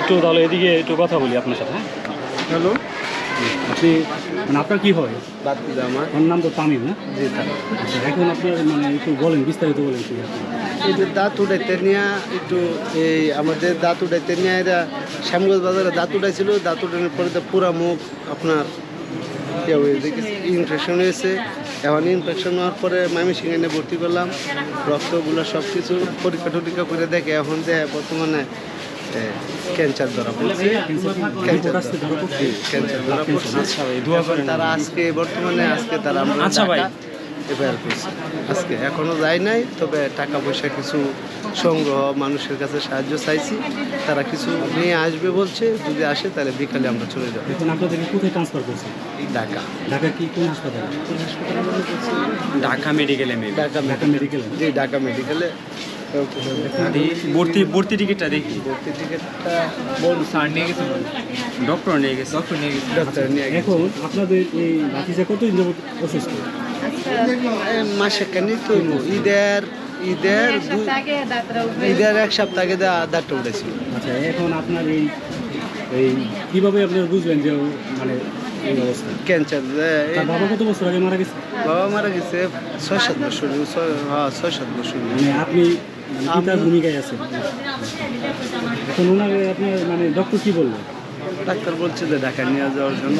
একটু তাহলে এদিকে একটু কথা বলি আপনার সাথে হ্যাঁ? হ্যালো। আপনি মানে আপনার কি হয়? আপনার নাম তো তামিম না জি তার আচ্ছা এখন আপনার মানে একটু বলেন বিস্তারিত বলেন একটু। এই যে দাঁত উঠাইতে নিয়ে একটু এই আমাদের দাঁত উঠাইতে নিয়ে এরা শ্যামগঞ্জ বাজারে দাঁত উঠাইছিল দাঁত উঠানোর পরে তো পুরা মুখ আপনার হয়ে ইনফেকশন হয়েছে। এখন ইনফেকশন হওয়ার পরে মামি সিংহানে ভর্তি করলাম রক্তগুলো সব কিছু পরীক্ষা টরীক্ষা করে দেখে এখন যে বর্তমানে ক্যান্সার ধরা পড়ছে ক্যান্সার ধরা পড়ছে? ক্যান্সার ধরা পড়ছে। ভাই দোয়া এখন করেন তারা আজকে বর্তমানে আজকে তারা আমরা আচ্ছা ভাই। এফআইআর করছে। আজকে এখনও যায় নাই তবে টাকা পয়সা কিছু সংগ্রহ মানুষের কাছে সাহায্য চাইছি। তারা কিছু নিয়ে আসবে বলছে যদি আসে তাহলে বিকালে আমরা চলে যাব। এখন আপনাদেরকে কোথায় ট্রান্সফার করছে ঢাকা। ঢাকা কি কোন হাসপাতালে? ঢাকা মেডিকেলে ঢাকা মেডিকেলে জি ঢাকা মেডিকেলে ভর্তি ভর্তি টিকিটটা দেখি। ভর্তি টিকিটটা স্যার নিয়ে গেছে ডক্টর নিয়ে গেছে। ডক্টর নিয়ে গেছে। ডাক্তার নিয়ে গেছে। এখন আপনাদের এই ভাতিজা কতদিন যাবত অসুস্থ? এ, মাসে কানি তো ঈদের ঈদের ঈদের এক সপ্তাহ আগে দা- দাঁতটা উঠেছিল। আচ্ছা এখন আপনার এই এই কীভাবে আপনারা বুঝলেন যে মানে ক্যান্সার বাবা কত বছর আগে মারা গেছে? বাবা মারা গেছে ছয় সাত বছর হ্যাঁ ছয় সাত বছর। মানে আপনি আমি- ভূমিকায় আপনার মানে ডক্টর কি বলল? ডাক্তার বলছে যে ঢাকা নিয়ে যাওয়ার জন্য।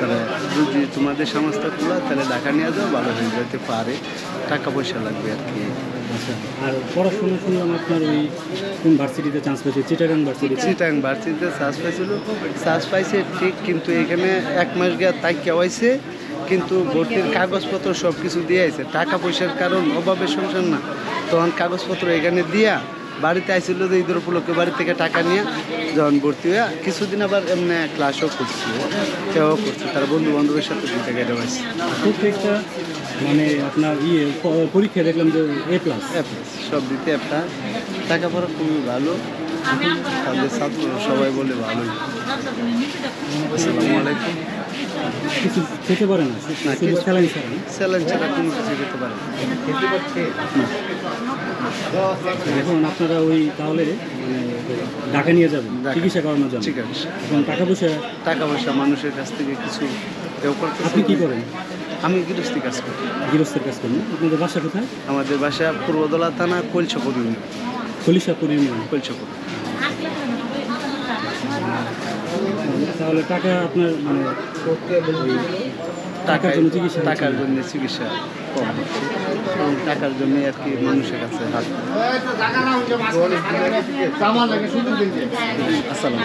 তাহলে যদি তোমাদের সমস্যা খোলা তাহলে ঢাকা নিয়ে যাও ভালো হয়ে যেতে পারে। টাকা পয়সা লাগবে আর কি। আচ্ছা আর পড়াশোনা শুনলাম আপনার ওই কোন ভার্সিটিতে চান্স পেয়েছে চিটাগাং ভার্সিটি চিটাং ভার্সিটিতে চান্স পাইছিল চান্স পাইছে ঠিক, কিন্তু এখানে এক মাস গিয়ে তাই কেওয়াইছে, কিন্তু ভর্তির কাগজপত্র সব কিছু দিয়ে আছে টাকা পয়সার কারণ, অভাবের সংসার না। তখন কাগজপত্র এখানে দিয়া বাড়িতে আইছিল যে ঈদের উপলক্ষে বাড়ি থেকে টাকা নিয়ে যখন ভর্তি হয়ে কিছুদিন আবার এমনি ক্লাসও করছি। সেও করছি তার বন্ধু বান্ধবের সাথে দুইটা গেটে পাইছে প্রত্যেকটা মানে আপনার ইয়ে পরীক্ষা দেখলাম যে এ প্লাস এ প্লাস সব দিতে একটা। টাকা পড়া খুবই ভালো। তাদের ছাত্র সবাই বলে ভালোই। আসসালামু আলাইকুম। কিছু খেতে পারে না? না, শুধু কিছু- স্যালাইন ছাড়া স্যালাইন ছাড়া কোনো কিছু খেতে পারে না। এখন আপনারা ওই তাহলে মানে ঢাকা নিয়ে যাবেন। চিকিৎসা করানোর জন্য। ঠিক আছে এখন টাকা পয়সা টাকা পয়সা মানুষের কাছ থেকে কিছু আপনি কি করেন? আমি গৃহস্থী কাজ করি। গৃহস্থের কাজ করেন। না? আপনাদের বাসা কোথায়? আমাদের বাসা পূর্বদলা থানা কৈলছপুর ইউনিয়ন। খলিশাপুর ইউনিয়ন। কৈলছপুর তাহলে টাকা আপনার মানে টাকার জন্য চিকিৎসা টাকার জন্য চিকিৎসা কম হচ্ছে। এবং টাকার জন্য আর কি মানুষের কাছে হাত আসসালাম